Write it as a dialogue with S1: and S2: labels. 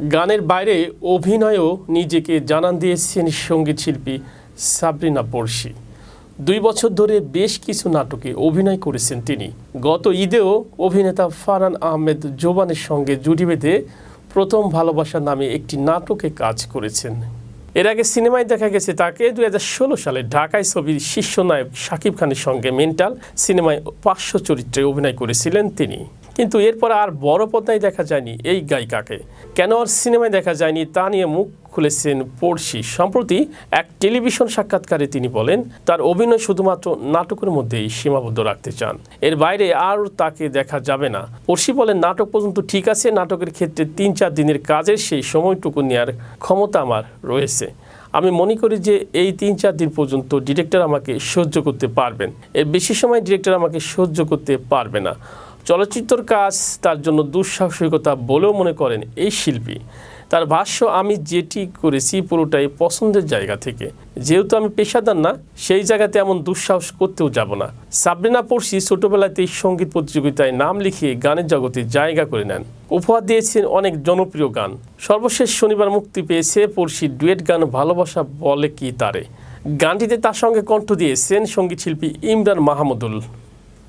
S1: গানের বাইরে অভিনয়েও নিজেকে জানান দিয়েছেন সংগীত শিল্পী সাবরিনা পড়শি দুই বছর ধরে বেশ কিছু নাটকে অভিনয় করেছেন তিনি। গত ঈদেও অভিনেতা ফারহান আহমেদ জোবানের সঙ্গে জুটি বেঁধে প্রথম ভালোবাসা নামে একটি নাটকে কাজ করেছেন। এর আগে সিনেমায় দেখা গেছে তাকে দু হাজার ষোলো সালে ঢাকায় ছবির শীর্ষ নায়ক শাকিব খানের সঙ্গে মেন্টাল সিনেমায় পার্শ্ব চরিত্রে অভিনয় করেছিলেন তিনি। কিন্তু এরপর আর বড় পর্দায় দেখা যায়নি এই গায়িকাকে। কেন আর সিনেমায় দেখা যায়নি তা নিয়ে মুখ খুলেছেন পড়শি। সম্প্রতি এক টেলিভিশন সাক্ষাৎকারে তিনি বলেন, তার অভিনয় শুধুমাত্র নাটকের মধ্যেই সীমাবদ্ধ রাখতে চান। এর বাইরে আর তাকে দেখা যাবে না। পড়শি বলেন, নাটক পর্যন্ত ঠিক আছে, নাটকের ক্ষেত্রে তিন চার দিনের কাজের সেই সময়টুকু নেওয়ার ক্ষমতা আমার রয়েছে। আমি মনে করি যে এই তিন চার দিন পর্যন্ত ডিরেক্টর আমাকে সহ্য করতে পারবেন। এর বেশি সময় ডিরেক্টর আমাকে সহ্য করতে পারবে না। চলচ্চিত্র কাজ তার জন্য দুঃসাহসিকতা বলেও মনে করেন এই শিল্পী। তার ভাষ্য, আমি যেটি করেছি পুরোটাই পছন্দের জায়গা থেকে। যেহেতু আমি পেশাদার না, সেই জায়গাতে এমন দুঃসাহস করতেও যাব না। সাবরিনা পড়শি ছোটবেলাতেই সংগীত প্রতিযোগিতায় নাম লিখিয়ে গানের জগতে জায়গা করে নেন। উপহার দিয়েছেন অনেক জনপ্রিয় গান। সর্বশেষ শনিবার মুক্তি পেয়েছে পড়শির ডুয়েট গান ভালোবাসা বলে কি তারে? গানটিতে তার সঙ্গে কণ্ঠ দিয়েছেন সংগীত শিল্পী ইমরান মাহমুদুল।